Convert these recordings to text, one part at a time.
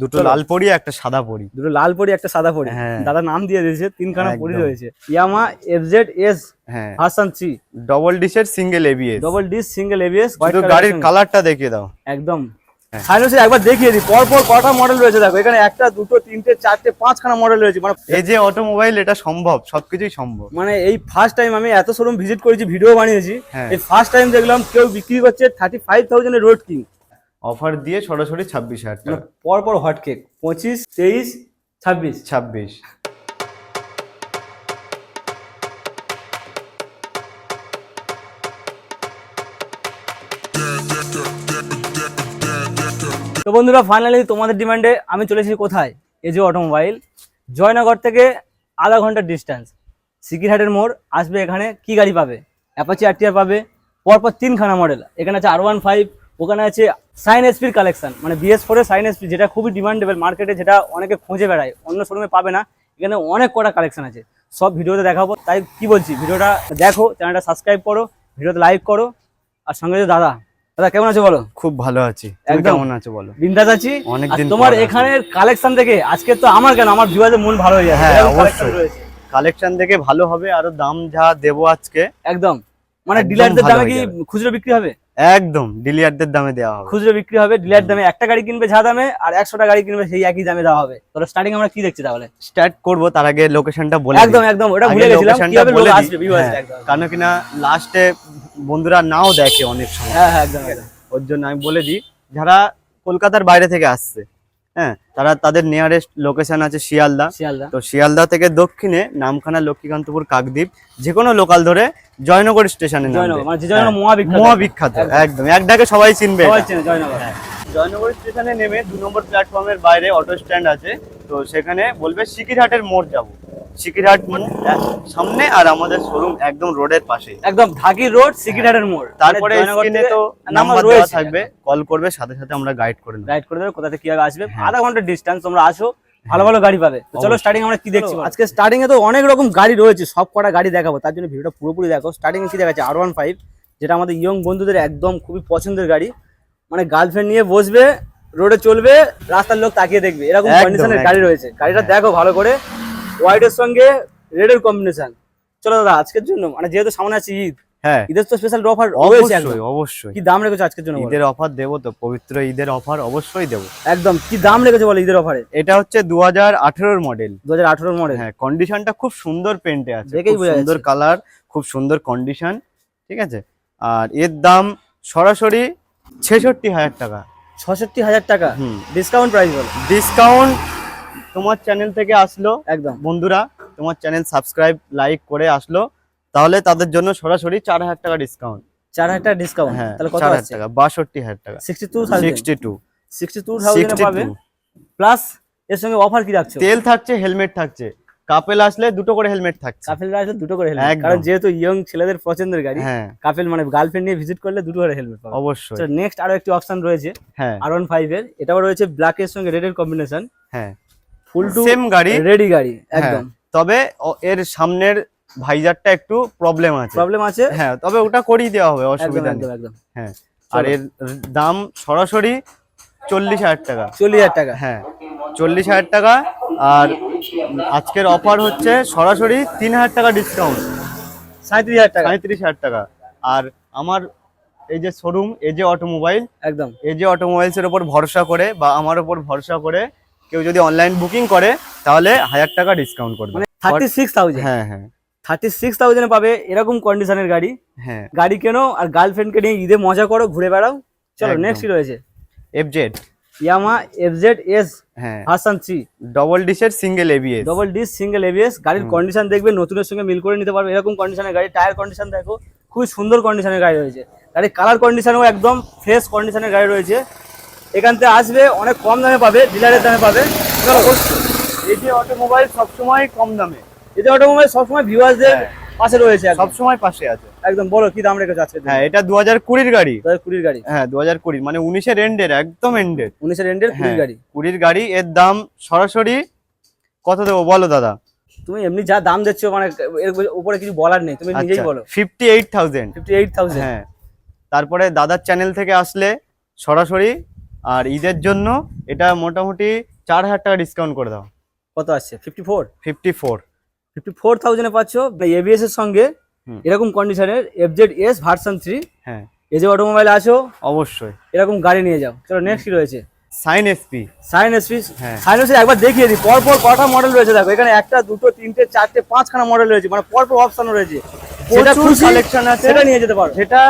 দুটো। লাল পরি একটা সাদা পরি। দুটো লাল পরি একটা সাদা পরি। হ্যাঁ। দাদা নাম দিয়ে দিয়েছে তিনখানা পরি। রয়েছে। ইয়ামা এফজেড এস হ্যাঁ। Version three double ডিশের single ABS double disc single ABS গাড়ির কালারটা দেখিয়ে দাও। একদম। হ্যাঁ। একবার দেখিয়ে দিই। কটা মডেল রয়েছে দেখো। এখানে একটা দুটো তিনটে চারটে পাঁচখানা মডেল রয়েছে। মানে এই যে অটোমোবাইল এটা সম্ভব সবকিছুই সম্ভব। মানে এই ফার্স্ট টাইম আমি এত শোরুম ভিজিট করেছি ভিডিও বানিয়েছি। হ্যাঁ। এই ফার্স্ট টাইম দেখলাম কেউ বিক্রি করছে থার্টি ফাইভ থাউজেন্ডের রোড কিং অফার দিয়ে সরাসরি ছাব্বিশ হাজার মানে টাকা। পর পর হট কেক পঁচিশ তেইশ ছাব্বিশ। ছাব্বিশ। তো বন্ধুরা ফাইনালি তোমাদের ডিমান্ডে আমি চলে এসেছি কোথায়? এজে অটোমোবাইল জয়নগর থেকে আধা ঘণ্টার ডিস্টেন্স সিকিরহাটের মোড় আসবে এখানে কি গাড়ি পাবে? অ্যাপাচি আরটিআর পাবে পরপর তিনখানা মডেল এখানে আছে আর ওয়ান ফাইভ ওখানে আছে সাইন এসপির কালেকশন মানে বিএস ফোরের সাইন এসপি যেটা খুবই ডিমান্ডেবল মার্কেটে যেটা অনেকে খুঁজে বেড়ায় অন্য শোরুমে পাবে না। এখানে অনেক কটা কালেকশন আছে। সব ভিডিওতে দেখাবো। তাই কি বলছি ভিডিওটা দেখো চ্যানেলটা সাবস্ক্রাইব করো ভিডিওতে লাইক করো আর সঙ্গে যে দাদা। দাদা কেমন আছো বলো? খুব ভালো আছি। একদম। কেমন আছো বলো? বিন্দাস আছি। অনেকদিন তোমার। এখানের কালেকশন দেখে আজকে তো আমার কেন আমার ভিউয়ারদের মন ভালো হয়ে যায় হ্যাঁ, অবশ্যই। কালেকশন দেখে ভালো হবে আরও দাম যা দেবো আজকে। একদম। মানে ডিলারদের দামে কি খুচরো বিক্রি হবে? একদম ডিলিয়ারদের দামে দেওয়া হবে। খুচরো বিক্রি হবে ডিলার দামে একটা গাড়ি কিনবে যা দামে আর একশোটা গাড়ি কিনবে সেই একই দামে দেওয়া হবে। তাহলে স্টার্টিং আমরা কি দেখছি তাহলে? স্টার্ট করব তার আগে লোকেশনটা বলে একদম একদম ওটা ভুলে গেছিলাম locationটা কীভাবে লোক আসবে একদম কারণ কিনা লাস্টে বন্ধুরা নাও দেখে অনেক সময়। হ্যাঁ হ্যাঁ একদম। ওর জন্য আমি বলে দিই যারা কলকাতার বাইরে থেকে আসছে হ্যাঁ তারা তাদের নিয়ারেস্ট লোকেশন আছে শিয়ালদা। শিয়ালদা। তো শিয়ালদা থেকে দক্ষিণে নামখানা লক্ষ্মীকান্তপুর কাকদ্বীপ যে কোনো লোকাল ধরে জয়নগর স্টেশনে মানে যে জয়নগর মহা বিখ্যাত মহা বিখ্যাত একদম। এক ডাকে সবাই চিনবে। জয়নগর। স্টেশনে নেমে দু নম্বর প্ল্যাটফর্মের বাইরে অটো স্ট্যান্ড আছে। তো সেখানে বলবে সিকিরহাটের মোড় যাব। সিকিরহাট মোড় সামনে আর আমাদের শোরুম একদম রোডের পাশে একদম ঢাকি রোড সিকিরহাটের মোড়। তারপরে মানে স্ক্রিনে তো নাম্বার দেওয়া থাকবে কল করবে সাথে সাথে আমরা গাইড করে নেব। গাইড করে দেবে কোথা থেকে কীভাবে আসবে। হ্যাঁ। আধা ঘণ্টার ডিস্টেন্স তোমরা আসো ভালো ভালো গাড়ি পাবে। চলো স্টার্টিং আমরা কি দেখছি আজকে স্টার্টিং এ তো অনেক রকম গাড়ি রয়েছে সব কটা গাড়ি দেখাবো তার জন্য ভিডিওটা পুরোপুরি দেখো। স্টার্টিং এ কি দেখাচ্ছে? আর ওয়ান ফাইভ যেটা আমাদের ইয়ং বন্ধুদের একদম খুবই পছন্দের গাড়ি। মানে গার্লফ্রেন্ড নিয়ে বসবে রোডে চলবে রাস্তার লোক তাকিয়ে দেখবে। এরকম কন্ডিশনের গাড়ি রয়েছে। গাড়িটা দেখো ভালো করে। হোয়াইটের সঙ্গে রেডের কম্বিনেশন চলো দাদা আজকের জন্য মানে যেহেতু সামনে আছে ঈদ হ্যাঁ। ঈদের তো স্পেশাল অফার রয়েছে অবশ্যই অবশ্যই। কি দাম রেখেছো আজকের জন্য ঈদের অফার দেবো তো পবিত্র ঈদের অফার অবশ্যই দেবো। একদম কি দাম রেখেছো বলো ঈদের অফারে এটা হচ্ছে দু হাজার আঠেরোর মডেল দু হাজার আঠারোর মডেল হ্যাঁ কন্ডিশনটা খুব সুন্দর পেন্টে আছে দেখেই সুন্দর কালার খুব সুন্দর কন্ডিশন ঠিক আছে? আর এর দাম সরাসরি ছেষট্টি হাজার টাকা। ছষট্টি হাজার টাকা? ডিসকাউন্ট প্রাইস বলো। ডিসকাউন্ট তোমার চ্যানেল থেকে আসলো। একদম। বন্ধুরা তোমার চ্যানেল সাবস্ক্রাইব লাইক করে আসলো। তাহলে তাদের জন্য সরাসরি চার হাজার টাকা ডিসকাউন্ট চার হাজার টাকা ডিসকাউন্ট হ্যাঁ তাহলে কত হাজার টাকা বাষট্টি হাজার টাকা। Sixty two sixty two sixty two thousand পাবে। প্লাস এর সঙ্গে অফার কি রাখছো তেল থাকছে হেলমেট থাকছে। কাপেল আসলে দুটো করে হেলমেট থাকছে। কাপেল আসলে দুটো করে হেলমেট কারণ যেহেতু ইয়ং ছেলেদের পছন্দের গাড়ি হ্যাঁ। কাপেল মানে গার্লফ্রেন্ড নিয়ে ভিজিট করলে দুটো করে হেলমেট পাবে। অবশ্যই। নেক্সট আরও একটি অপশন রয়েছে হ্যাঁ। আর ওয়ান ফাইভ এর। এটাও রয়েছে ব্ল্যাক এর সঙ্গে রেড এর কম্বিনেশন হ্যাঁ। ফুল টু সেম গাড়ি। রেডি গাড়ি হ্যাঁ, একদম। তবে এর সামনের ভাইজারটা একটু প্রবলেম আছে। প্রবলেম আছে? হ্যাঁ তবে ওটা করিয়ে দেওয়া হবে অসুবিধা একদম নেই। একদম হ্যাঁ আর এর দাম সরাসরি চল্লিশ হাজার টাকা। চল্লিশ হাজার টাকা। হ্যাঁ চল্লিশ হাজার টাকা আর আজকের অফার হচ্ছে সরাসরি তিন হাজার টাকা ডিসকাউন্ট সাঁত্রিশ হাজার টাকা। সাঁত্রিশ হাজার টাকা। আর আমার এই যে শোরুম এই যে অটোমোবাইল একদম। এজে অটোমোবাইলস এর উপর ভরসা করে বা আমার উপর ভরসা করে কেউ যদি অনলাইন বুকিং করে তাহলে হাজার টাকা ডিসকাউন্ট করবে। থার্টি সিক্স থাউজেন্ড হ্যাঁ হ্যাঁ। থার্টি সিক্স থাউজেন্ডে পাবে এরকম কন্ডিশনের গাড়ি। হ্যাঁ। গাড়ি কেনো আর গার্লফ্রেন্ডকে নিয়ে ঈদে মজা করো ঘুরে বেড়াও। চলো। নেক্সট রয়েছে? এফজেড ইয়ামা এফজেড এস হ্যাঁ। Version three double ডিশের single ABS double disc single ABS গাড়ির কন্ডিশন দেখবে নতুনের সঙ্গে মিল করে নিতে পারবে। এরকম কন্ডিশনের গাড়ি টায়ার কন্ডিশন দেখো খুবই সুন্দর কন্ডিশনের গাড়ি রয়েছে। গাড়ির কালার কন্ডিশনও একদম ফ্রেশ কন্ডিশনের গাড়ি রয়েছে। এখান থেকে আসবে অনেক কম দামে পাবে ডিলারের দামে পাবে। চলো এজে অটোমোবাইল সবসময় কম দামে। এতে অটোমোবাইল সবসময় ভিউয়ার্সদের হ্যাঁ। পাশে রয়েছে। সবসময় পাশে আছে। একদম। বলো কি দাম রেখেছো আজকে হ্যাঁ এটা দু হাজার কুড়ির গাড়ি। দু হাজার কুড়ির গাড়ি? হ্যাঁ দু হাজার কুড়ি মানে উনিশের এন্ডের একদম এন্ডের উনিশের এন্ডের কুড়ির হ্যাঁ গাড়ি? কুড়ির গাড়ি এর দাম সরাসরি কত দেবো বলো দাদা? তুমি এমনি যা দাম দিচ্ছ মানে এর উপরে কিছু বলার নেই। তুমি আচ্ছা। নিজেই বলো। Fifty eight thousand fifty eight thousand হ্যাঁ তারপরে দাদার চ্যানেল থেকে আসলে সরাসরি আর ঈদের জন্য এটা মোটামুটি চার হাজার টাকা ডিসকাউন্ট করে দাও। কত আসছে? Fifty four fifty four fifty four থাউজেন্ডে পাচ্ছ এবিএস এর সঙ্গে এরকম কন্ডিশনের এফজেড এস ভার্সন থ্রি হ্যাঁ। এই যে অটোমোবাইল আছো অবশ্যই। এরকম গাড়ি নিয়ে যাও। চলো নেক্সট কি রয়েছে? Shine SP Shine SP. Shine SP একবার দেখিয়ে দিই পর পর কটা মডেল রয়েছে দেখো এখানে একটা দুটো তিনটে চারটে পাঁচখানা মডেল রয়েছে মানে পর পর অপশনও রয়েছে প্রচুর খুশি কালেকশন আছে। সেটা নিয়ে যেতে পারো। যেটা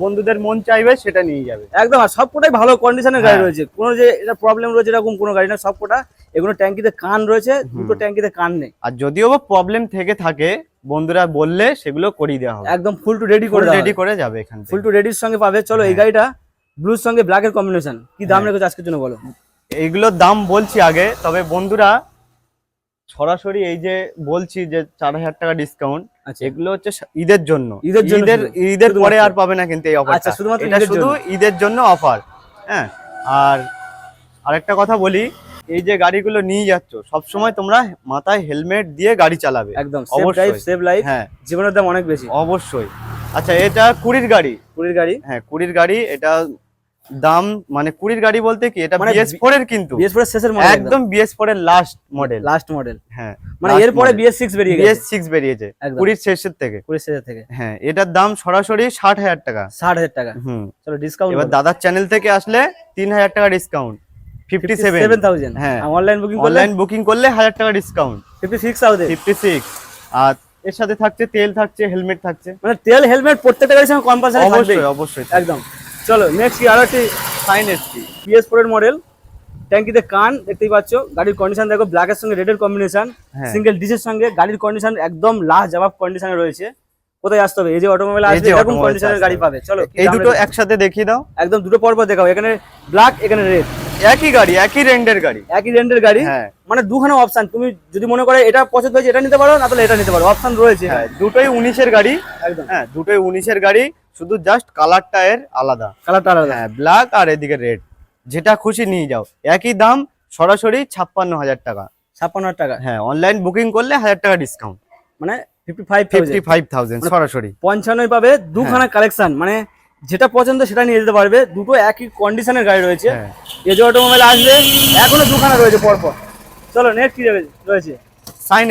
বন্ধুদের মন চাইবে সেটা নিয়ে যাবে। একদম আর সবকটাই ভালো কন্ডিশনের গাড়ি হ্যাঁ। রয়েছে। কোনো যে এটা প্রবলেম রয়েছে এরকম কোনো গাড়ি না সবকটা। এগুলো ট্যাঙ্কিতে কান রয়েছে দুটো ট্যাঙ্কিতে কান নেই। আর যদিও বা প্রবলেম থেকে থাকে বন্ধুরা বললে সেগুলো করিয়ে দেওয়া হবে। একদম ফুল টু রেডি করে রেডি করে যাবে এখানে ফুল টু রেডির সঙ্গে পাবে। চলো এই হ্যাঁ। গাড়িটা ব্লুর সঙ্গে ব্ল্যাকের কম্বিনেশন কি দাম হ্যাঁ। রেখেছো আজকের জন্য বলো। এইগুলোর দাম বলছি আগে তবে বন্ধুরা সরাসরি এই যে বলছি যে চার হাজার টাকা ডিসকাউন্ট আচ্ছা। এগুলো হচ্ছে ঈদের জন্য। ঈদের ঈদের ঈদের পরে আর পাবে না কিন্তু এই অফারটা আচ্ছা, শুধুমাত্র শুধু ঈদের জন্য অফার হ্যাঁ আর আরেকটা কথা বলি এই যে গাড়িগুলো নিয়ে যাচ্ছ সবসময় তোমরা মাথায় হেলমেট দিয়ে গাড়ি চালাবে। একদম। সেভ লাইফ হ্যাঁ। জীবনের দাম অনেক বেশি। অবশ্যই। আচ্ছা এটা কুড়ির গাড়ি। কুড়ির গাড়ি? হ্যাঁ কুড়ির গাড়ি এটা দাম মানে কুড়ির গাড়ি বলতে কি এটা মানে বিএস ফোর এর কিন্তু। বিএস ফোর শেষের মডেল একদম বিএস ফোর এর লাস্ট মডেল লাস্ট মডেল হ্যাঁ মানে এরপরে। বিএস সিক্স বেরিয়ে বিএস গেছে সিক্স বেরিয়েছে একদম। কুড়ির শেষের থেকে। কুড়ি শেষের থেকে। হ্যাঁ এটার দাম সরাসরি ষাট হাজার টাকা। ষাট হাজার টাকা। হুম। চলো ডিসকাউন্ট এবার দাদার চ্যানেল থেকে আসলে তিন হাজার টাকা discount fifty seven seven thousand হ্যাঁ। অনলাইন বুকিং করলে? অনলাইন বুকিং করলে হাজার টাকা discount fifty six thousand fifty six আর এর সাথে থাকছে তেল থাকছে হেলমেট থাকছে। মানে তেল হেলমেট প্রত্যেকটা গাড়ির সঙ্গে কম্পালসারি থাকবে অবশ্যই অবশ্যই। একদম। চলো নেক্সট কি আরও একটি ফাইন এসপি বিএস ফোর এর মডেল ট্যাঙ্কিতে কান দেখতেই পাচ্ছ গাড়ির কন্ডিশন দেখো ব্ল্যাকের সঙ্গে রেডের কম্বিনেশন। সিঙ্গেল ডিসের সঙ্গে গাড়ির কন্ডিশন একদম লাস্ট জবাব কন্ডিশনে রয়েছে। কোথায় আসতে হবে? এই যে অটোমোবাইল আসবে এরকম কন্ডিশনের গাড়ি পাবে। চলো এই দুটো একসাথে দেখিয়ে দাও। একদম দুটো পর পর দেখাও এখানে ব্ল্যাক এখানে রেড একই গাড়ি একই রেন্ডের গাড়ি। একই রেন্টের গাড়ি হ্যাঁ। মানে দুখানে অপশন তুমি যদি মনে করে এটা পছন্দ হয়েছে এটা নিতে পারো না তাহলে এটা নিতে পারো অপশন রয়েছে। হ্যাঁ দুটোই উনিশের গাড়ি। একদম। হ্যাঁ দুটোই উনিশের গাড়ি শুধু জাস্ট কালারটা এর আলাদা। কালারটা আলাদা। হ্যাঁ ব্ল্যাক আর এদিকে রেড যেটা খুশি নিয়ে যাও। একই দাম সরাসরি ছাপ্পান্ন হাজার টাকা। ছাপ্পান্ন হাজার টাকা? হ্যাঁ অনলাইন বুকিং করলে হাজার টাকা ডিসকাউন্ট মানে fifty five fifty five thousand সরাসরি। পঞ্চান্নই পাবে দুখানা কালেকশন মানে যেটা পছন্দ সেটা নিয়ে যেতে পারবে। দুটো একই কন্ডিশনের গাড়ি রয়েছে। হ্যাঁ। অটোমোবাইল আসবে এখনও দুখানা রয়েছে পরপর। চলো নেক্সট কি রয়েছে? সাইন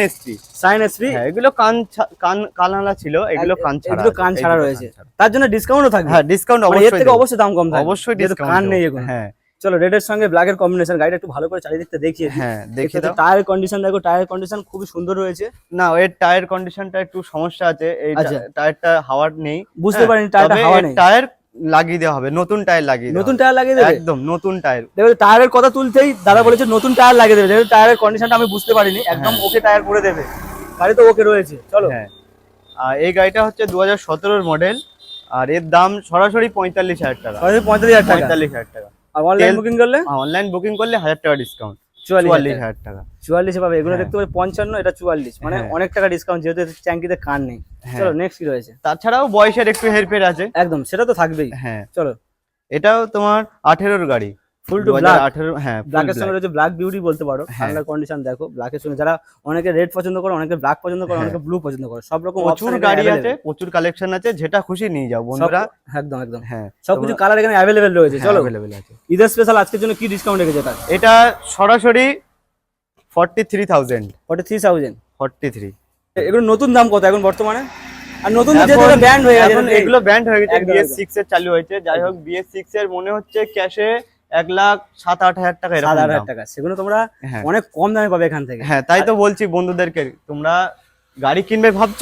সাইন হ্যাঁ এগুলো কান কান কানালা ছিল এগুলো কান ছাড়া এগুলো কান ছাড়া রয়েছে। তার জন্য ডিসকাউন্টও থাকবে। হ্যাঁ ডিসকাউন্ট মানে এর অবশ্যই থেকে অবশ্যই দাম কম থাকবে। অবশ্যই ডিসকাউন্ট কান নেই এখন হ্যাঁ। চলো রেডের সঙ্গে ব্ল্যাকের কম্বিনেশন গাড়িটা একটু ভালো করে চারিদিকটা দেখিয়ে হ্যাঁ দাও। টায়ার কন্ডিশন দেখো টায়ার কন্ডিশন খুবই সুন্দর রয়েছে। না এর টায়ার কন্ডিশনটা একটু সমস্যা আছে। এই আচ্ছা। টায়ারটা হাওয়ার নেই। বুঝতে হ্যাঁ, পারিনি টায়ারটা তবে হাওয়া নেই। টায়ার লাগিয়ে দেওয়া হবে নতুন টায়ার লাগিয়ে নতুন টায়ার লাগিয়ে দেবে? একদম নতুন টায়ার। দেখো টায়ারের কথা তুলতেই দাদা বলেছে নতুন টায়ার লাগিয়ে দেবে। যেহেতু টায়ারের কন্ডিশনটা আমি বুঝতে পারিনি একদম ওকে টায়ার করে দেবে। গাড়ি তো ওকে রয়েছে চলো। হ্যাঁ। আর এই গাড়িটা হচ্ছে দু হাজার সতেরোর মডেল আর এর দাম সরাসরি পঁয়তাল্লিশ হাজার টাকা। সরাসরি পঁয়তাল্লিশ হাজার টাকা। পঁয়তাল্লিশ হাজার টাকা। আর অনলাইন বুকিং করলে? অনলাইন বুকিং করলে হাজার টাকা ডিসকাউন্ট চুয়াল্লিশ হাজার টাকা। চুয়াল্লিশে পাবে এগুলো হ্যাঁ। দেখতে পাবে পঞ্চান্ন এটা চুয়াল্লিশ। মানে হ্যাঁ। অনেক টাকা ডিসকাউন্ট যেহেতু ট্যাঙ্কিতে কান নেই। হ্যাঁ। চলো নেক্সট কি রয়েছে? তাছাড়াও বয়সের একটু হেরফের আছে। একদম সেটা তো থাকবেই। হ্যাঁ। চলো। এটাও তোমার আঠেরোর গাড়ি। ফুল টু 2018 ব্ল্যাক হ্যাঁ ব্ল্যাকের। সঙ্গে রয়েছে ব্ল্যাক বিউটি বলতে পারো হ্যাঁ। কন্ডিশন দেখো ব্ল্যাকের সঙ্গে যারা অনেকে রেড পছন্দ করে অনেকে ব্ল্যাক পছন্দ করে হ্যাঁ। অনেকে ব্লু পছন্দ করে সব রকম প্রচুর গাড়ি আছে প্রচুর কালেকশন আছে যেটা খুশি নিয়ে যাও বন্ধুরা। একদম একদম। হ্যাঁ সবকিছু কালার এখানে অ্যাভেলেবেল রয়েছে চলো। অ্যাভেলেবেল আছে। ঈদের স্পেশাল আজকের জন্য কি ডিসকাউন্ট রেখেছে তার? এটা সরাসরি forty three thousand forty three thousand forty three এগুলো নতুন দাম কত এখন বর্তমানে? আর নতুন যেহেতু ব্যান্ড হয়ে গেছে এগুলো ব্যান্ড হয়ে গেছে বিএস সিক্স এর চালু হয়েছে যাই হোক বিএস সিক্স এর মনে হচ্ছে ক্যাশে এক লাখ সাত আট হাজার টাকা সাত আট হাজার। টাকা। সেগুলো তোমরা হ্যাঁ। অনেক কম দামে পাবে এখান থেকে। হ্যাঁ তাই তো বলছি বন্ধুদেরকে তোমরা গাড়ি কিনবে ভাবছ?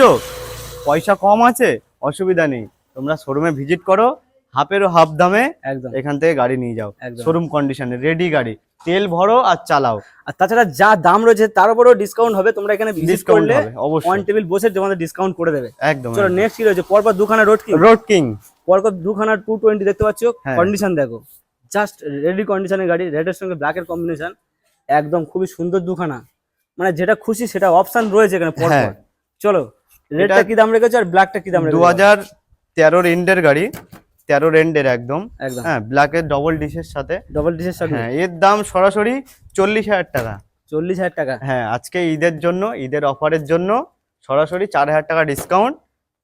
পয়সা কম আছে অসুবিধা নেই। তোমরা শোরুমে ভিজিট করো হাফেরও হাফ দামে একদম। এখান থেকে গাড়ি নিয়ে যাও। শোরুম কন্ডিশনে রেডি গাড়ি। তেল ভরো আর চালাও। আর তাছাড়া যা দাম রয়েছে তার উপরেও ডিসকাউন্ট হবে। তোমরা এখানে ডিসকাউন্ট করলে হবে অন টেবিল বসে তোমাদের ডিসকাউন্ট করে দেবে। একদম চলো নেক্সট কি রয়েছে? পরপর দুখানা রোড কি রোড কিং পরপর দুখানা টু টোয়েন্টি দেখতে পাচ্ছ। হ্যাঁ। কন্ডিশন দেখো। জাস্ট রেডি কন্ডিশনের গাড়ি রেডের সঙ্গে ব্ল্যাকের কম্বিনেশন একদম খুবই সুন্দর দুখানা। মানে যেটা খুশি সেটা অপশন রয়েছে এখানে পরপর। হ্যাঁ। চলো রেডটা কি দাম রেখেছো আর ব্ল্যাকটা কি দাম রেখেছো? হাজার তেরোর এন্ডের গাড়ি তেরোর এন্ডের একদম। হ্যাঁ ব্ল্যাকের ডবল ডিশের সাথে। ডবল ডিশের সাথে? হ্যাঁ এর দাম সরাসরি চল্লিশ হাজার টাকা। চল্লিশ হাজার টাকা? হ্যাঁ আজকে ঈদের জন্য ঈদের অফারের জন্য সরাসরি চার হাজার টাকা ডিসকাউন্ট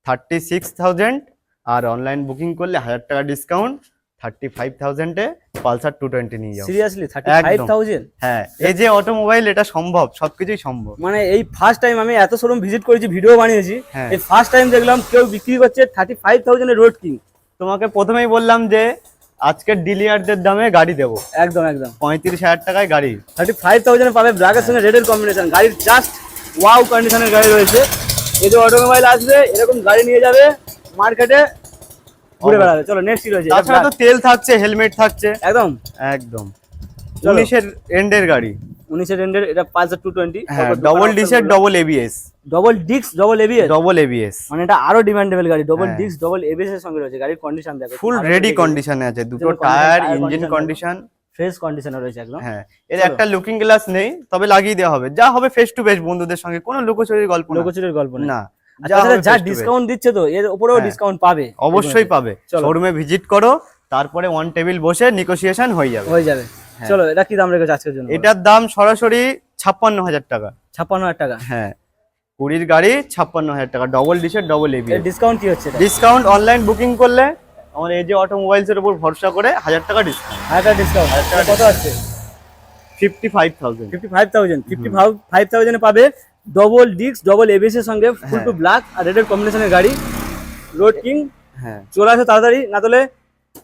থার্টি সিক্স থাউজেন্ড আর অনলাইন বুকিং করলে হাজার টাকা ডিসকাউন্ট থার্টি ফাইভ থাউজেন্ডে পালসার টু টোয়েন্টি নিয়ে যাও। Seriously thirty five. থাউজেন্ড হ্যাঁ এই যে অটোমোবাইল এটা সম্ভব সবকিছুই সম্ভব। মানে এই ফার্স্ট টাইম আমি এত শোরুম ভিজিট করেছি ভিডিও বানিয়েছি হ্যাঁ। এই ফার্স্ট টাইম দেখলাম কেউ বিক্রি করছে থার্টি ফাইভ থাউজেন্ডের রোড কিং তোমাকে প্রথমেই বললাম যে আজকের ডিলিয়ারদের দামে গাড়ি দেবো। একদম একদম। পঁয়ত্রিশ হাজার টাকায় গাড়ি। থার্টি ফাইভ থাউজেন্ড পাবে ব্ল্যাকের সঙ্গে রেডের কম্বিনেশন গাড়ির জাস্ট ওয়াও কন্ডিশনের গাড়ি রয়েছে। এই যে অটোমোবাইল আসবে এরকম গাড়ি নিয়ে যাবে মার্কেটে ঘুরে বেড়াবে। চলো নেক্সট রয়েছে এটা তাছাড়া তো তেল থাকছে হেলমেট থাকছে। একদম? একদম। উনিশের এন্ডের গাড়ি। উনিশের রেন্ডের এটা পালসার টু টোয়েন্টি হ্যাঁ ডবল ডিসের ডবল এবিএস ডবল ডিক্স ডবল এবিএস ডবল এবিএস মানে এটা আরও ডিমান্ডেবল গাড়ি। ডবল। ডিক্স ডবল এবিএস এর সঙ্গে রয়েছে। গাড়ির কন্ডিশন দেখো। ফুল রেডি কন্ডিশনে আছে। দুটো টায়ার ইঞ্জিন কন্ডিশন ফ্রেশ কন্ডিশনে রয়েছে একদম। হ্যাঁ। এর একটা লুকিং গ্লাস নেই তবে লাগিয়ে দেওয়া হবে। যা হবে ফেস টু ফেস বন্ধুদের সঙ্গে। কোনো লুকোচুরির গল্প না। গল্প না। যা যা face to face। ডিসকাউন্ট দিচ্ছে তো এর উপরেও হ্যাঁ। ডিসকাউন্ট পাবে। অবশ্যই পাবে। চলো। শোরুমে ভিজিট করো তারপরে ওয়ান টেবিল বসে নিগোসিয়েশন হয়ে যাবে। হয়ে যাবে। চলো এটা কি দাম রেখেছে আজকের জন্য? এটার দাম সরাসরি ছাপ্পান্ন হাজার টাকা। ছাপ্পান্ন হাজার টাকা? হ্যাঁ। কুড়ির গাড়ি ছাপ্পান্ন হাজার টাকা ডবল ডিসের ডবল এবি ডিসকাউন্ট কি হচ্ছে ডিসকাউন্ট অনলাইন বুকিং করলে আমার এই যে অটোমোবাইলস এর উপর ভরসা করে হাজার টাকা ডিসকাউন্ট হাজার ডিসকাউন্ট টাকা কত আছে fifty five thousand fifty five thousand fifty five থাউজেন্ডে পাবে ডবল ডিস্ক ডবল এবিএস এর সঙ্গে ফুল টু ব্ল্যাক আর রেডের কম্বিনেশনের গাড়ি। রোড কিং হ্যাঁ। চলে আসে তাড়াতাড়ি না তাহলে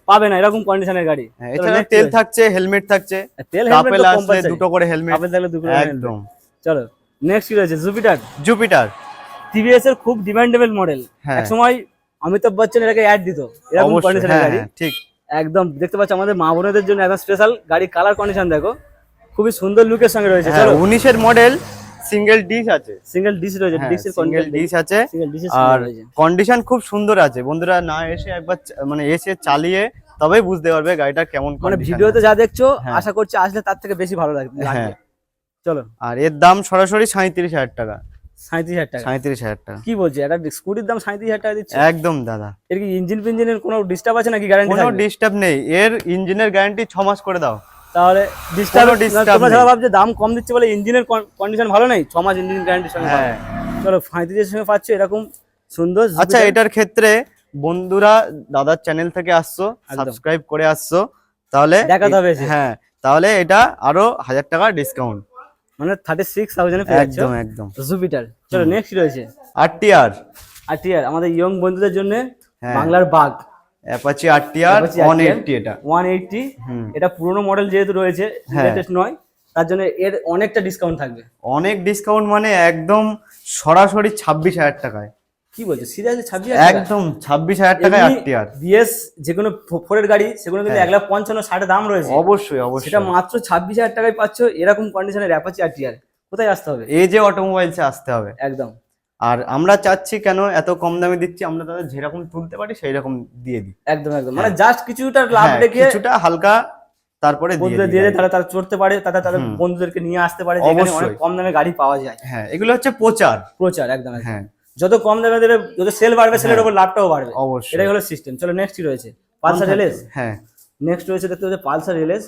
পাবে না এরকম কন্ডিশনের গাড়ি। হ্যাঁ, এছাড়া তেল থাকছে হেলমেট থাকছে। তেল হেলমেট আসলে দুটো করে হেলমেট কাপেল থাকলে দুটো একদম। চলো নেক্সট কি রয়েছে? জুপিটার জুপিটার টিভিএস এর খুব ডিমান্ডেবল মডেল। এক সময় অমিতাভ বচ্চন এটাকে অ্যাড দিত। এরকম কন্ডিশনের হ্যাঁ গাড়ি। হ্যাঁ, ঠিক। একদম দেখতে পাচ্ছ আমাদের মা বোনদের জন্য একদম স্পেশাল গাড়ি কালার কন্ডিশন দেখো। খুবই সুন্দর লুকের সঙ্গে রয়েছে। চলো। উনিশের মডেল সিঙ্গেল ডিশ আছে। সিঙ্গেল ডিস রয়েছে ডিসের সিঙ্গেল ডিশ আছে। আর কন্ডিশন খুব সুন্দর আছে। বন্ধুরা না এসে একবার মানে এসে চালিয়ে তবেই বুঝতে পারবে গাড়িটা কেমন মানে ভিডিওতে যা দেখছ হ্যাঁ। আশা করছি আসলে তার থেকে বেশি ভালো লাগবে হ্যাঁ। চলো। আর এর দাম সরাসরি সাঁত্রিশ হাজার টাকা। সাঁত্রিশ হাজার টাকা। সাঁত্রিশ হাজার টাকা। কি বলছি? একটা স্কুটির দাম সাঁত্রিশ হাজার টাকা দিচ্ছে? একদম দাদা। এর কি ইঞ্জিন ফিঞ্জিনের কোনো ডিস্টার্ব আছে নাকি গ্যারান্টি কোনো ডিস্টার্ব নেই। এর ইঞ্জিনের গ্যারান্টি ছ মাস করে দাও। তাহলে ডিস্টার্ব তোমরা। যারা ভাবছে দাম কম দিচ্ছে বলে ইঞ্জিনের কন্ডিশন ভালো নেই? ছ মাস ইঞ্জিন গ্যারান্টির সঙ্গে হ্যাঁ। চলো সাঁত্রিশের সঙ্গে পাচ্ছ এরকম সুন্দর আচ্ছা এটার ক্ষেত্রে বন্ধুরা দাদার চ্যানেল থেকে আসছো সাবস্ক্রাইব করে আসছো তাহলে দেখাতে হবে হ্যাঁ তাহলে এটা আরও হাজার টাকা ডিসকাউন্ট মানে থার্টি সিক্স থাউজেন্ডে একদম একদম। জুপিটার চলো নেক্সট রয়েছে? আর টিআর আর আমাদের ইয়ং বন্ধুদের জন্য হ্যাঁ। বাংলার বাঘ। Apache RTR Apache one eighty এটা। ওয়ান এইটটি হুম। এটা পুরোনো মডেল যেহেতু রয়েছে হ্যাঁ। লেটেস্ট নয় তার জন্য এর অনেকটা ডিসকাউন্ট থাকবে। অনেক ডিসকাউন্ট মানে একদম সরাসরি ছাব্বিশ হাজার টাকায়। কি বলছো? সিরিয়াসলি ছাব্বিশ একদম ছাব্বিশ হাজার টাকায় আর টিআর বিএস যে কোনো ফোরের গাড়ি সেগুলো কিন্তু হ্যাঁ। এক লাখ পঞ্চান্ন ষাটে দাম রয়েছে। অবশ্যই সেটা অবশ্যই মাত্র ছাব্বিশ হাজার টাকায় পাচ্ছ এরকম কন্ডিশনের অ্যাপাচি আর টিয়ার কোথায় আসতে হবে? এই যে অটোমোবাইলসে আসতে হবে। একদম। আর আমরা চাচ্ছি কেন এত কম দামে দিচ্ছি? আমরা তাদের যেরকম তুলতে পারি সেই রকম দিয়ে দিই। একদম একদম। মানে জাস্ট কিছুটা লাভ হ্যাঁ, দেখিয়ে কিছুটা হালকা তারপরে দিয়ে বন্ধুদের দিয়ে তারা তারা চড়তে পারে তারা তাদের বন্ধুদেরকে নিয়ে আসতে পারে যেখানে। অনেক কম দামে গাড়ি পাওয়া যায়। হ্যাঁ এগুলো হচ্ছে প্রচার। প্রচার একদম। হ্যাঁ। যত কম দামে দেবে যত সেল বাড়বে সেলের হ্যাঁ। উপর লাভটাও বাড়বে। অবশ্যই। এটাই হলো সিস্টেম চলো নেক্সট কি রয়েছে? পালসার এলএস হ্যাঁ। নেক্সট রয়েছে দেখতে হচ্ছে পালসার এলএস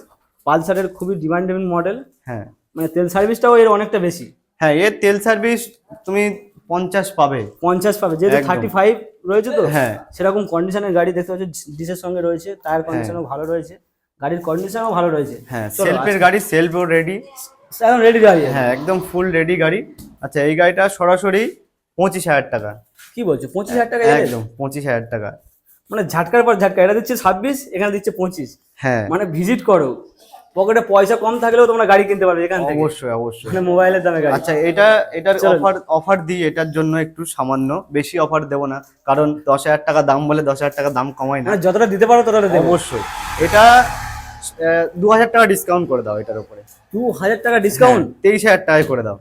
পালসারের খুবই ডিমান্ডেবল মডেল হ্যাঁ। মানে তেল সার্ভিসটাও এর অনেকটা বেশি। হ্যাঁ এর তেল সার্ভিস তুমি পঞ্চাশ পাবে। পঞ্চাশ পাবে যেহেতু থার্টি ফাইভ রয়েছে তো হ্যাঁ। সেরকম কন্ডিশনের গাড়ি দেখতে পাচ্ছ ডিসের সঙ্গে রয়েছে টায়ার কন্ডিশনও ভালো রয়েছে গাড়ির কন্ডিশনও ভালো রয়েছে। হ্যাঁ সেলফের গাড়ি সেলফও রেডি একদম রেডি গাড়ি। হ্যাঁ একদম ফুল রেডি গাড়ি। আচ্ছা এই গাড়িটা সরাসরি পঁচিশ হাজার টাকা। কি বলছো পঁচিশ হাজার টাকা একদম পঁচিশ হাজার টাকা। মানে ঝাটকার পর ঝাটকা এটা দিচ্ছে ছাব্বিশ এখানে দিচ্ছে পঁচিশ। হ্যাঁ। মানে ভিজিট করো। পকেটে পয়সা কম থাকলেও তোমরা গাড়ি কিনতে পারবে এখান থেকে। অবশ্যই অবশ্যই। মানে মোবাইলের দামে গাড়ি। আচ্ছা এটা এটার অফার অফার দিই এটার জন্য একটু সামান্য। বেশি অফার দেবো না কারণ দশ হাজার টাকা দাম বলে দশ হাজার টাকা দাম কমাই না। মানে যতটা দিতে পারো ততটা দেবো। অবশ্যই। এটা দু হাজার টাকা ডিসকাউন্ট করে দাও এটার উপরে। দু হাজার টাকা ডিসকাউন্ট তেইশ হাজার টাকায় করে দাও।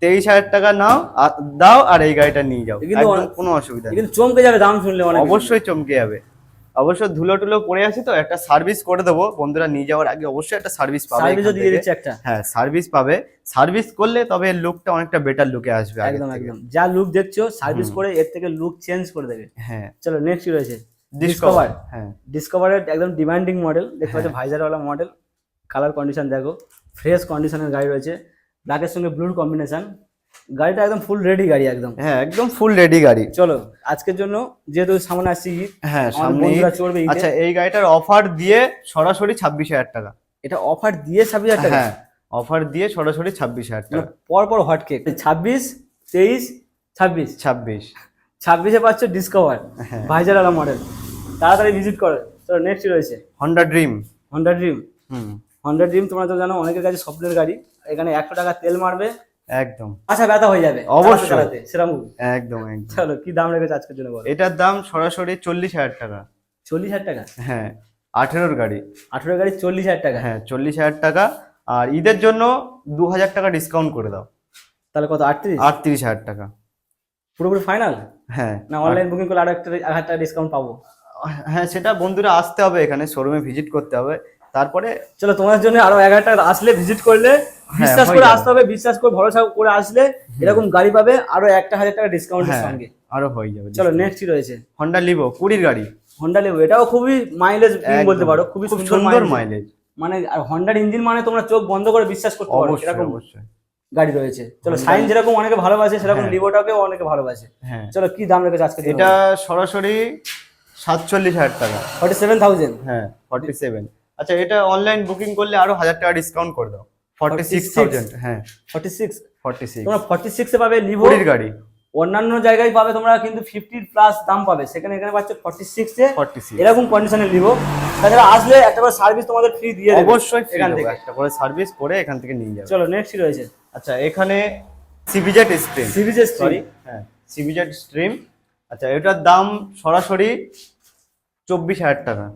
তেইশ হাজার টাকা নাও আর- দাও আর এই গাড়িটা নিয়ে যাও। কিন্তু কোনো অসুবিধা নেই। কিন্তু চমকে যাবে দাম শুনলে অনেক। অবশ্যই চমকে যাবে। অবশ্য ধুলো টুলো পড়ে আছি তো একটা সার্ভিস করে দেবো। বন্ধুরা নিয়ে যাওয়ার আগে অবশ্যই একটা সার্ভিস পাবে সার্ভিসও দিয়ে। দিচ্ছে একটা। হ্যাঁ সার্ভিস পাবে। সার্ভিস করলে তবে লুকটা অনেকটা বেটার লুকে আসবে একদম একদম। যা লুক দেখছ সার্ভিস করে এর থেকে লুক চেঞ্জ করে দেবে। হ্যাঁ। চলো নেক্সট রয়েছে? ডিসকভার ডিসকভার হ্যাঁ। ডিসকভারের একদম ডিমান্ডিং মডেল দেখতে পাচ্ছ ভাইজারওয়ালা মডেল কালার কন্ডিশন দেখো। ফ্রেশ কন্ডিশনের গাড়ি রয়েছে। ব্ল্যাকের সঙ্গে ব্লুর কম্বিনেশন গাড়িটা একদম ফুল রেডি গাড়ি একদম। হ্যাঁ একদম ফুল রেডি গাড়ি। চলো আজকের জন্য যেহেতু সামনে আসছি হ্যাঁ সামনে চড়বে আচ্ছা এই গাড়িটার অফার দিয়ে সরাসরি ছাব্বিশ হাজার টাকা। এটা অফার দিয়ে ছাব্বিশ হাজার টাকা? হ্যাঁ অফার দিয়ে সরাসরি ছাব্বিশ হাজার মানে টাকা পর পর হটকেক ছাব্বিশ তেইশ ছাব্বিশ। ছাব্বিশ। ছাব্বিশে পাচ্ছ ডিসকভার। ভাইজার আলা মডেল তাড়াতাড়ি ভিজিট করো। চলো নেক্সট রয়েছে। হন্ডা ড্রিম হন্ডা ড্রিম হুম। হন্ডা ড্রিম তোমরা তো জানো অনেকের কাছে স্বপ্নের গাড়ি। এখানে একশো টাকা তেল মারবে। একদম। আচ্ছা ব্যথা হয়ে যাবে। অবশ্যই। সেরকম একদম একদম। চলো কি দাম রেখেছে আজকের জন্য বলো? এটার দাম সরাসরি চল্লিশ হাজার টাকা। চল্লিশ হাজার টাকা? হ্যাঁ আঠেরোর গাড়ি। আঠেরো গাড়ি চল্লিশ হাজার টাকা? হ্যাঁ চল্লিশ হাজার টাকা। আর ঈদের জন্য দু হাজার টাকা ডিসকাউন্ট করে দাও। তাহলে কত আটত্রিশ? আটত্রিশ হাজার টাকা। পুরোপুরি ফাইনাল হ্যাঁ। না অনলাইন বুকিং করলে আরও একটা এক হাজার টাকা ডিসকাউন্ট পাবো? হ্যাঁ সেটা বন্ধুরা আসতে হবে এখানে শোরুমে ভিজিট করতে হবে। তারপরে চলো তোমার জন্য আরও এক হাজার টাকা আসলে ভিজিট করলে বিশ্বাস হ্যাঁ, করে আসতে হবে বিশ্বাস করে ভরসা করে আসলে এরকম গাড়ি পাবে আরও একটা হাজার টাকা ডিসকাউন্টের হ্যাঁ সঙ্গে। আরও হয়ে যাবে চলো নেক্সট কি রয়েছে? হন্ডা লিভো কুড়ির গাড়ি। হন্ডা লেবু এটাও খুবই মাইলেজ বলতে পারো খুবই সুন্দর মাইলেজ মানে আর হন্ডার ইঞ্জিন মানে তোমরা চোখ বন্ধ করে বিশ্বাস করতে পারো এরকম গাড়ি রয়েছে। চলো সাইন যেরকম অনেকে ভালোবাসে সেরকম হ্যাঁ। লিভোটাকেও অনেকে ভালোবাসে। হ্যাঁ। চলো কি দাম রেখেছে আজকে এটা সরাসরি সাতচল্লিশ হাজার টাকা। ফর্টি সেভেন থাউজেন্ড হ্যাঁ ফর্টি সেভেন আচ্ছা এটা অনলাইন বুকিং করলে আরও হাজার টাকা ডিসকাউন্ট করে দাও। ফর্টি সিক্স 46 থাউজেন্ড হ্যাঁ। ফর্টি সিক্স ফর্টি সিক্স তোমরা ফর্টি সিক্সে পাবে লিভো কুড়ির গাড়ি। অন্যান্য জায়গায় পাবে তোমরা কিন্তু ফিফটি প্লাস দাম পাবে। সেখানে এখানে পাচ্ছ ফর্টি সিক্সে ফর্টি সিক্স এরকম কন্ডিশনের লিভো তাছাড়া আসলে একটা করে সার্ভিস তোমাদের ফ্রি দিয়ে দেবে অবশ্যই এখান থেকে। একটা করে সার্ভিস করে এখান থেকে নিয়ে যাবে। চলো নেক্সট রয়েছে? আচ্ছা এখানে সিভিজেট স্ট্রিম সিরিজের সরি হ্যাঁ সিভিজেট স্ট্রিম আচ্ছা এটার দাম সরাসরি চব্বিশ হাজার টাকা।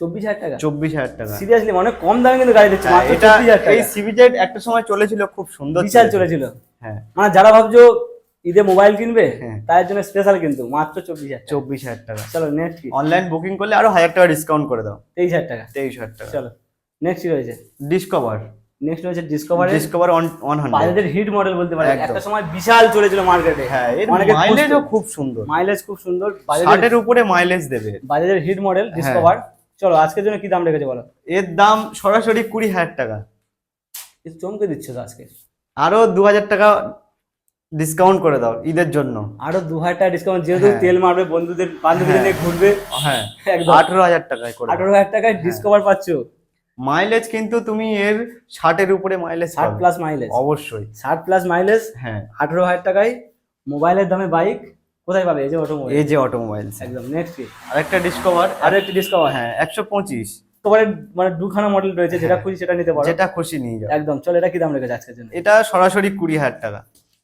চব্বিশ হাজার টাকা। চব্বিশ হাজার টাকা। সিরিয়াসলি অনেক কম দামে কিন্তু গাড়ি দিচ্ছে এটা এই সিভিজেট একটা সময় চলেছিল খুব সুন্দর বিশাল ছিল। চলেছিল। হ্যাঁ। মানে যারা ভাবছ ঈদে মোবাইল কিনবে হ্যাঁ। তার জন্য স্পেশাল কিন্তু মাত্র চব্বিশ হাজার চব্বিশ হাজার টাকা। চলো নেক্সট অনলাইন বুকিং করলে আরও হাজার টাকা ডিসকাউন্ট করে দাও। তেইশ হাজার টাকা। তেইশ হাজার টাকা। চলো নেক্সট কি রয়েছে? ডিসকভার নেক্সট রয়েছে ডিসকভারে ডিসকভার ওয়ান হান্ড্রেড বাজাজের হিট মডেল বলতে পারে। একটা সময় বিশাল চলেছিল মার্কেটে হ্যাঁ এর মাইলেজও খুব সুন্দর। মাইলেজ খুব সুন্দর। বাজাজের উপরে মাইলেজ দেবে। বাজাজের হিট মডেল। ডিসকভার চলো আজকের জন্য কি দাম রেখেছে বলো? এর দাম সরাসরি কুড়ি হাজার টাকা। কিছু চমকে দিচ্ছ তো আজকে? আরও দু হাজার টাকা ডিসকাউন্ট করে দাও ঈদের জন্য। আরও দু হাজার টাকা ডিসকাউন্ট যেহেতু হ্যাঁ। তেল মারবে বন্ধুদের বান্ধবীদের হ্যাঁ। নিয়ে ঘুরবে হ্যাঁ। একদম। আঠেরো হাজার টাকায় করে আঠারো হাজার টাকায় ডিসকভার পাচ্ছ? মাইলেজ কিন্তু তুমি এর ষাটের উপরে মাইলেজ ষাট প্লাস মাইলেজ অবশ্যই। ষাট প্লাস মাইলেজ হ্যাঁ। আঠারো হাজার টাকায় মোবাইলের দামে বাইক কোথায় পাবে? এই যে অটোমোবাইল এই যে অটোমোবাইলস একদম নেক্সট কি? আরেকটা ডিসকভার আরও একটি ডিসকভার হ্যাঁ একশো পঁচিশ। তোমার মানে দুখানা মডেল রয়েছে যেটা খুশি সেটা নিতে পারো। যেটা খুশি নিয়ে যাও। একদম চলো এটা কি দাম রেখেছে আজকের জন্য? এটা সরাসরি কুড়ি হাজার টাকা।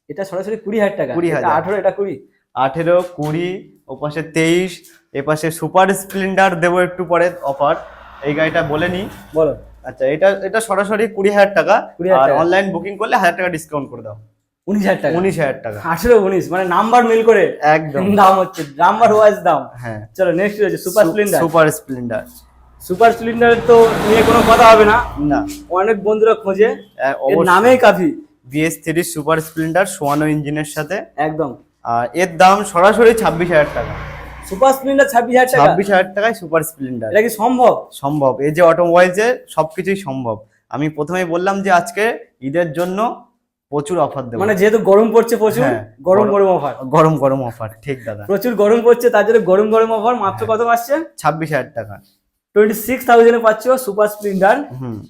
এটা সরাসরি কুড়ি হাজার টাকা? 20,000 এটা আঠারো এটা কুড়ি? আঠেরো কুড়ি ও পাশে তেইশ এ পাশে সুপার স্প্লেন্ডার দেবো একটু পরে অফার এই গাড়িটা বলে নি। বলো। আচ্ছা এটা এটা সরাসরি কুড়ি হাজার টাকা। 20,000 আর অনলাইন বুকিং করলে হাজার টাকা ডিসকাউন্ট করে দাও। উনিশ হাজার টাকা। উনিশ হাজার টাকা। আঠেরো উনিশ মানে নাম্বার মিল করে একদম। দাম হচ্ছে নাম্বার ওয়াইজ দাম। হ্যাঁ। চলো নেক্সট রয়েছে Super Splendor Super Splendor Super Splendor তো নিয়ে কোনো কথা হবে না। না। অনেক বন্ধুরা খোঁজে। অবশ্যই। নামেই কাফি। বিএস থ্রি সুপার স্প্লেন্ডার সোয়ানো ইঞ্জিনের সাথে। একদম। আর এর দাম সরাসরি ছাব্বিশ হাজার টাকা। সুপার স্প্লেন্ডার ছাব্বিশ হাজার টাকা? ছাব্বিশ হাজার টাকায় সুপার স্প্লেন্ডার এটা কি সম্ভব? সম্ভব। এই যে অটোমোবাইলসে সবকিছুই সম্ভব। আমি প্রথমেই বললাম যে আজকে ঈদের জন্য প্রচুর অফার দেবো। মানে যেহেতু গরম পড়ছে প্রচুর হ্যাঁ, গরম গরম- অফার গরম গরম অফার ঠিক দাদা। প্রচুর গরম পড়ছে তার জন্য গরম গরম অফার মাত্র কত আসছে ছাব্বিশ হাজার টাকা। টোয়েন্টি সিক্স থাউজেন্ডে পাচ্ছ সুপার স্প্লেন্ডার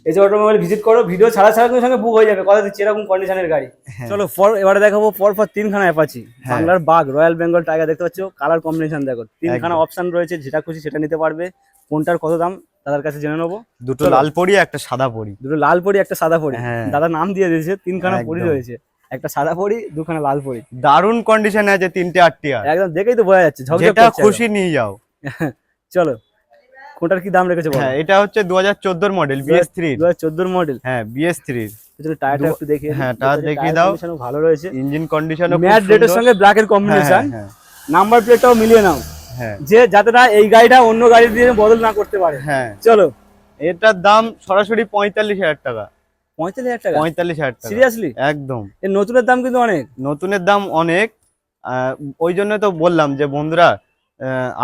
এই যে অটোমোবাইল ভিজিট করো ভিডিও ছাড়া ছাড়া তোমার সঙ্গে বুক হয়ে যাবে কথা দিচ্ছি এরকম কন্ডিশনের গাড়ি। হ্যাঁ। চলো পর এবারে দেখাবো পর পর তিনখানা অ্যাপাচি হ্যাঁ। বাংলার বাঘ রয়্যাল বেঙ্গল টাইগার দেখতে পাচ্ছ কালার কম্বিনেশন দেখো। তিনখানা অপশন রয়েছে যেটা খুশি সেটা নিতে পারবে। কোনটার কত দাম? দাদার কাছে জেনে নেব। দুটো লাল পরি একটা সাদা পরি। দুটো লাল পরি একটা সাদা পরি। হ্যাঁ। দাদা নাম দিয়ে দিয়েছে তিনখানা পরি রয়েছে। একটা সাদা পরি দুখানা লাল পরি। দারুণ কন্ডিশনে আছে তিনটে আটটি আর। একদম দেখেই তো বোঝা যাচ্ছে যেটা খুশি নিয়ে যাও। চলো কোনটার কি দাম রেখেছে হ্যাঁ এটা হচ্ছে দু হাজার চোদ্দোর মডেল বিএস থ্রি দু হাজার চোদ্দোর মডেল হ্যাঁ বিএস থ্রির টায়ারটা একটু দেখিয়ে হ্যাঁ, টায়ার দেখিয়ে দাও। ভালো রয়েছে। ইঞ্জিন কন্ডিশন ম্যাট সঙ্গে ব্ল্যাকের কম্বিনেশন হ্যাঁ নাম্বার প্লেটটাও মিলিয়ে নাও। যে যাতে না এই গাড়িটা অন্য গাড়ি দিয়ে বদল না করতে পারে। হ্যাঁ। চলো। এটার দাম সরাসরি পঁয়তাল্লিশ হাজার টাকা। পঁয়তাল্লিশ হাজার টাকা? পঁয়তাল্লিশ হাজার টাকা। সিরিয়াসলি একদম। এর নতুনের দাম কিন্তু অনেক। নতুনের দাম অনেক। ওই জন্য তো বললাম যে বন্ধুরা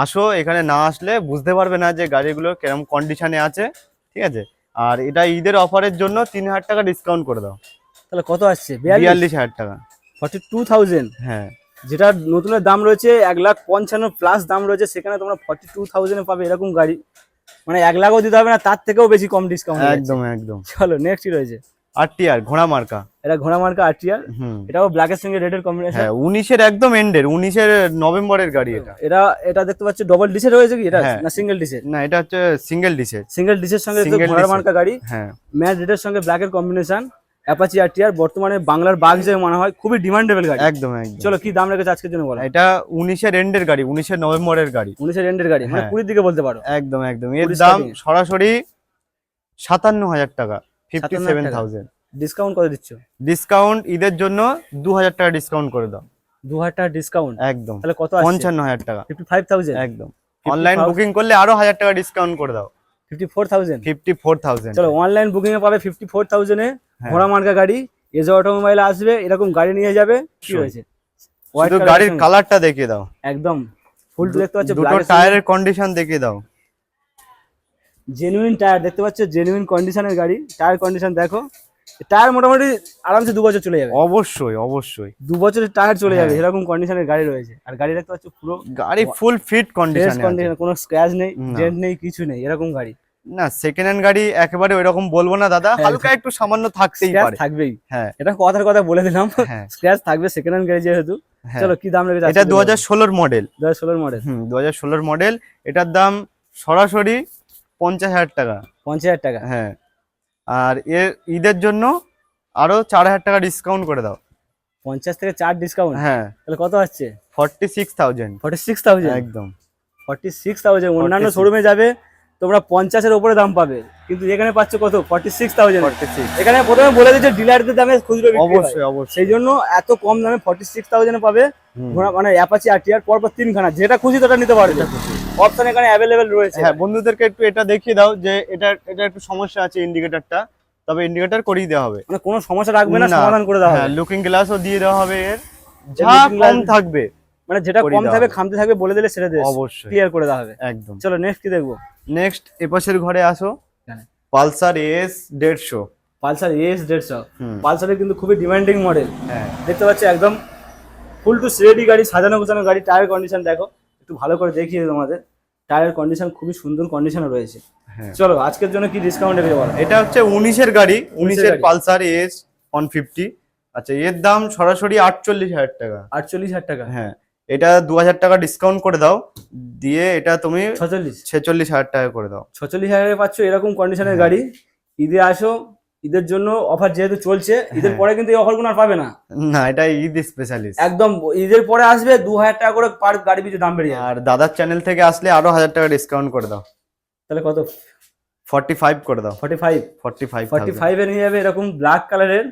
আসো এখানে না আসলে বুঝতে পারবে না যে গাড়িগুলো কীরকম কন্ডিশনে আছে। ঠিক আছে? আর এটা ঈদের অফারের জন্য তিন হাজার টাকা ডিসকাউন্ট করে দাও। তাহলে কত আসছে? বিয়াল্লিশ? বিয়াল্লিশ হাজার টাকা। ফর্টি টু থাউজেন্ড হ্যাঁ। যেটা নতুনের দাম রয়েছে এক লাখ পঞ্চান্ন প্লাস দাম রয়েছে সেখানে তোমরা ফর্টি টু থাউজেন্ডে পাবে এরকম গাড়ি। মানে এক লাখও দিতে হবে না তার থেকেও বেশি কম ডিসকাউন্ট একদম একদম। চলো নেক্সট রয়েছে। আর টিয়ার ঘোড়া মার্কা। এটা ঘোড়া মার্কা আরটিআর হুম। এটাও ব্ল্যাকের সঙ্গে রেডের কম্বিনেশন হ্যাঁ উনিশের একদম এন্ডের উনিশের নভেম্বরের গাড়ি এটা। এটা এটা দেখতে পাচ্ছ ডবল ডিসের রয়েছে কি? এটা হ্যাঁ। না সিঙ্গেল ডিসের না এটা হচ্ছে সিঙ্গেল ডিসের সিঙ্গেল ডিসের সঙ্গে ঘোড়া। মার্কা গাড়ি। হ্যাঁ। ম্যাট রেডের সঙ্গে ব্ল্যাকের কম্বিনেশন অ্যাপাচি আরটিআর বর্তমানে বাংলার বাঘ হিসেবে মনে হয় খুবই ডিমান্ডেবল গাড়ি। একদম একদম। চলো কি দাম রেখেছে আজকের জন্য বলো? এটা উনিশের এন্ডের গাড়ি উনিশের নভেম্বরের গাড়ি। উনিশের এন্ডের গাড়ি মানে হ্যাঁ। কুড়ির দিকে বলতে পারো। একদম একদম। এর দাম সরাসরি সাতান্ন হাজার টাকা ফিফটি 57,000 সেভেন থাউজেন্ড ডিসকাউন্ট করে দিচ্ছ? ডিসকাউন্ট ঈদের জন্য দু হাজার টাকা ডিসকাউন্ট করে দাও। দু হাজার টাকা ডিসকাউন্ট একদম। তাহলে কত পঞ্চান্ন হাজার টাকা। ফিফটি ফাইভ থাউজেন্ড একদম অনলাইন বুকিং করলে আরও হাজার টাকা ডিসকাউন্ট করে দাও। Fifty four thousand fifty four thousand চলো অনলাইন বুকিং এ পাবে ফিফটি ফোর থাউজেন্ডে। ঘোড়া মার্কা গাড়ি এজে অটোমোবাইল আসবে এরকম গাড়ি নিয়ে যাবে কি. হয়েছে? শুধু গাড়ির। কালারটা দেখিয়ে দাও। একদম। ফুল দেখতে পাচ্ছ দুটো টায়ারের কন্ডিশন দেখিয়ে দাও। জেনুইন টায়ার দেখতে পাচ্ছ জেনুইন কন্ডিশনের গাড়ি। টায়ার কন্ডিশন দেখো। টায়ার মোটামুটি আরামসে দু বছর চলে যাবে। অবশ্যই অবশ্যই। দু বছরের টায়ার চলে যাবে হ্যাঁ। এরকম কন্ডিশনের গাড়ি রয়েছে। আর গাড়ি দেখতে পাচ্ছ পুরো গাড়ি ফুল ফিট কন্ডিশন কন্ডিশন কোনো স্ক্র্যাচ নেই। ডেন্ট নেই কিছু নেই এরকম গাড়ি। না সেকেন্ড হ্যান্ড গাড়ি একেবারে ওইরকম বলব না দাদা হ্যাঁ। হালকা একটু সামান্য থাকতেই পারে। থাকবেই। হ্যাঁ। এটা কথার কথা বলে দিলাম। হ্যাঁ। স্ক্র্যাচ থাকবে সেকেন্ড হ্যান্ড গাড়ি যেহেতু। হ্যাঁ। চলো কি দাম রেখেছে এটা দু হাজার ষোলোর মডেল দু হাজার ষোলোর মডেল হুম দু হাজার ষোলোর মডেল এটার দাম সরাসরি পঞ্চাশ হাজার টাকা। পঞ্চাশ হাজার টাকা। হ্যাঁ। আর এর ঈদের জন্য আরও চার হাজার টাকা ডিসকাউন্ট করে দাও। পঞ্চাশ থেকে চার ডিসকাউন্ট হ্যাঁ। তাহলে কত আসছে? Forty six thousand forty six thousand একদম। ফর্টি সিক্স থাউজেন্ড অন্যান্য শোরুমে যাবে। তোমরা পঞ্চাশের ওপরে দাম পাবে। কিন্তু এখানে পাচ্ছ কত? ফর্টি সিক্স থাউজেন্ড এখানে প্রথমে বলে দিচ্ছে ডিলারদের দামে খুচরো অবশ্যই অবশ্যই। সেই জন্য এত কম দামে ফর্টি সিক্স থাউজেন্ড পাবে মানে অ্যাপাচি আরটিআর পরপর তিনখানা। যেটা খুশি তোটা নিতে পারবে। অপশন এখানে অ্যাভেলেবেল রয়েছে। হ্যাঁ বন্ধুদেরকে একটু এটা দেখিয়ে দাও যে এটা এটা একটু সমস্যা আছে ইন্ডিকেটরটা তবে ইন্ডিকেটর করিয়ে দেওয়া হবে। মানে কোনো সমস্যা রাখবে না সমাধান করে দেওয়া হ্যাঁ হবে। লুকিং গ্লাসও দিয়ে দেওয়া হবে এর। যা কম থাকবে। মানে যেটা কম থাকবে। খামতে থাকবে বলে দিলে সেটা দেবে অবশ্যই। ক্লিয়ার করে দেওয়া হবে। একদম। চলো নেক্সট কি দেখব? নেক্সট এপাশের ঘরে আসো। পালসার এস দেড়শো। পালসার এস দেড়শো। পালসারের কিন্তু খুবই ডিমান্ডিং মডেল হ্যাঁ। দেখতে পাচ্ছ একদম ফুল টু রেডি গাড়ি সাজানো গোছানো গাড়ি টায়ার কন্ডিশন দেখো। একটু ভালো করে দেখিয়ে দিই তোমাদের। টায়ার কন্ডিশন খুবই সুন্দর কন্ডিশনে রয়েছে। হ্যাঁ। চলো আজকের জন্য কি ডিসকাউন্ট দেবে বলো এটা হচ্ছে উনিশের গাড়ি উনিশের। পালসার এস ওয়ান ফিফটি আচ্ছা এর দাম সরাসরি আটচল্লিশ হাজার টাকা। আটচল্লিশ হাজার টাকা। হ্যাঁ। এটা দু হাজার টাকা ডিসকাউন্ট করে দাও দিয়ে এটা তুমি ছচল্লিশ। ছেচল্লিশ হাজার টাকা করে দাও। ছচল্লিশ হাজারে পাচ্ছ এরকম কন্ডিশনের হ্যাঁ। গাড়ি। ঈদে আসো ঈদের জন্য অফার যেহেতু চলছে ঈদের হ্যাঁ। পরে কিন্তু এই অফারগুলো আর পাবে না। না এটা ঈদ স্পেশালিস্ট একদম ঈদের পরে আসবে দু হাজার টাকা করে পার গাড়ি পিছু দাম বেড়ে যাবে। আর দাদার চ্যানেল থেকে আসলে আরও হাজার টাকা ডিসকাউন্ট করে দাও। তাহলে কত? ফর্টি ফাইভ করে দাও। Forty five forty five forty ফাইভে নিয়ে যাবে এরকম ব্ল্যাক কালারের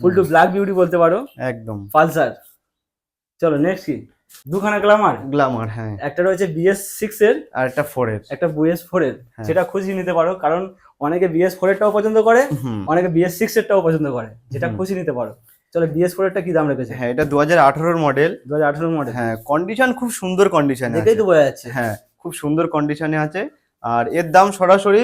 ফুল টু ব্ল্যাক বিউটি বলতে পারো। একদম। পালসার। চলো নেক্সট কি? দুখানা গ্লামার গ্ল্যামার হ্যাঁ। একটা রয়েছে বিএস সিক্স এর আর একটা ফোর এর। একটা বিএস ফোর এর। হ্যাঁ। সেটা খুশি নিতে পারো কারণ অনেকে বিএস ফোর এরটাও পছন্দ করে অনেকে বিএস সিক্স এরটাও পছন্দ করে। যেটা খুশি নিতে পারো। চলো বিএস ফোর এরটা কি দাম রেখেছে? হ্যাঁ এটা দু হাজার আঠারোর মডেল দু হাজার আঠারো মডেল হ্যাঁ কন্ডিশন খুব সুন্দর কন্ডিশনে দেখেই তো বোঝা যাচ্ছে। হ্যাঁ খুব সুন্দর কন্ডিশনে আছে। আর এর দাম সরাসরি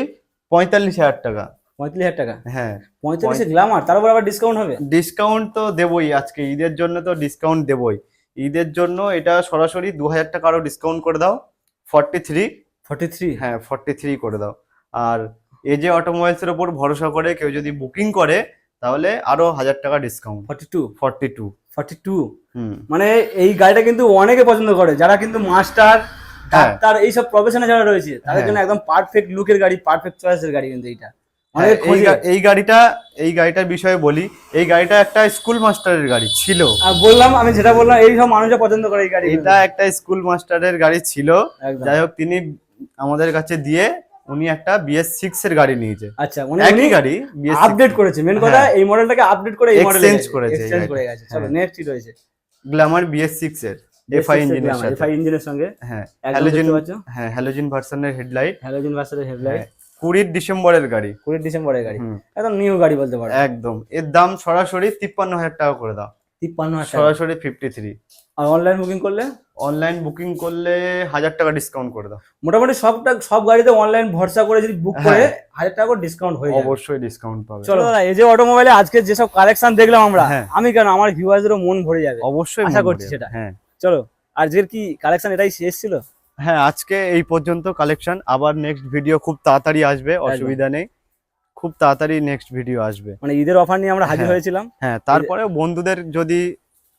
পঁয়তাল্লিশ হাজার টাকা। পঁয়ত্রিশ হাজার টাকা? হ্যাঁ। পঁয়তাল্লিশে গ্লামার তার উপর আবার ডিসকাউন্ট হবে? ডিসকাউন্ট তো দেবই আজকে ঈদের জন্য তো ডিসকাউন্ট দেবই। ঈদের জন্য এটা সরাসরি দু হাজার টাকা আরও ডিসকাউন্ট করে দাও। ফর্টি থ্রি ফর্টি থ্রি হ্যাঁ ফর্টি থ্রি করে দাও। আর এজে অটোমোবাইলস এর উপর ভরসা করে কেউ যদি বুকিং করে তাহলে আরও হাজার টাকা discount forty two forty two forty two মানে এই গাড়িটা কিন্তু অনেকে পছন্দ করে যারা কিন্তু মাস্টার হ্যাঁ। ডাক্তার এইসব প্রফেশনে যারা রয়েছে তাদের হ্যাঁ। জন্য একদম পারফেক্ট লুকের গাড়ি পারফেক্ট চয়েসের গাড়ি কিন্তু এইটা। এই খোঁজে। গা- এই গাড়িটা এই গাড়িটার বিষয়ে বলি এই গাড়িটা একটা স্কুল মাস্টারের গাড়ি ছিল। বললাম আমি যেটা বললাম এই সব মানুষরা পছন্দ করে এই গাড়ি এটা একটা স্কুল মাস্টারের গাড়ি ছিল। যাই হোক তিনি আমাদের কাছে দিয়ে উনি একটা বিএস সিক্স এর গাড়ি নিয়েছে। আচ্ছা উনি একই গাড়ি আপডেট করেছে। মেন কথা হ্যাঁ। এই মডেলটাকে আপডেট করে এই মডেলে Exchange করেছে গাড়িটা। করে গেছে। চলো হ্যাঁ। নেক্সট কি রয়েছে। গ্ল্যামার বিএস সিক্স এর এফআই ইঞ্জিনের সাথে। এফআই ইঞ্জিনের সঙ্গে। হ্যাঁ হ্যালোজেন হ্যাঁ হ্যালোজেন ভার্সনের হেডলাইট হ্যালোজেন ভার্সনের হেডলাইট কুড়ির ডিসেম্বরের গাড়ি। কুড়ি ডিসেম্বরের গাড়ি। একদম নিউ গাড়ি বলতে পারো। একদম। এর দাম সরাসরি তিপ্পান্ন হাজার টাকা করে দাও। তিপ্পান্ন হাজার সরাসরি ফিফটি থ্রি আর অনলাইন বুকিং করলে? অনলাইন বুকিং করলে হাজার টাকা ডিসকাউন্ট করে দাও। মোটামুটি সবটা সব গাড়িতে অনলাইন ভরসা করে যদি বুক করে হ্যাঁ। হাজার টাকা করে ডিসকাউন্ট হয়ে যাবে অবশ্যই ডিসকাউন্ট পাবে। চলো দাদা এই যে অটোমোবাইলে আজকে যেসব কালেকশন দেখলাম আমরা হ্যাঁ। আমি কেন? আমার ভিউয়ারদেরও মন ভরে যাবে। অবশ্যই আশা করছি সেটা। হ্যাঁ। চলো আজকের কি কালেকশন এটাই শেষ ছিল? হ্যাঁ আজকে এই পর্যন্ত কালেকশন আবার নেক্সট ভিডিও খুব তাড়াতাড়ি আসবে অসুবিধা নেই। খুব তাড়াতাড়ি নেক্সট ভিডিও আসবে। মানে ঈদের অফার নিয়ে আমরা হাজির হ্যাঁ। হয়েছিলাম। হ্যাঁ তারপরে বন্ধুদের যদি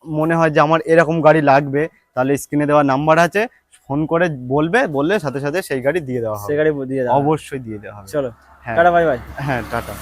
মনে হয় যে আমার এরকম গাড়ি লাগবে তাহলে স্ক্রিনে দেওয়া নাম্বার আছে ফোন করে বলবে বললে সাথে সাথে সেই গাড়ি দিয়ে দেওয়া হবে। গাড়ি দিয়ে দেওয়া অবশ্যই দিয়ে দেওয়া হবে। চলো হ্যাঁ। টাটা বাই বাই হ্যাঁ টাটা।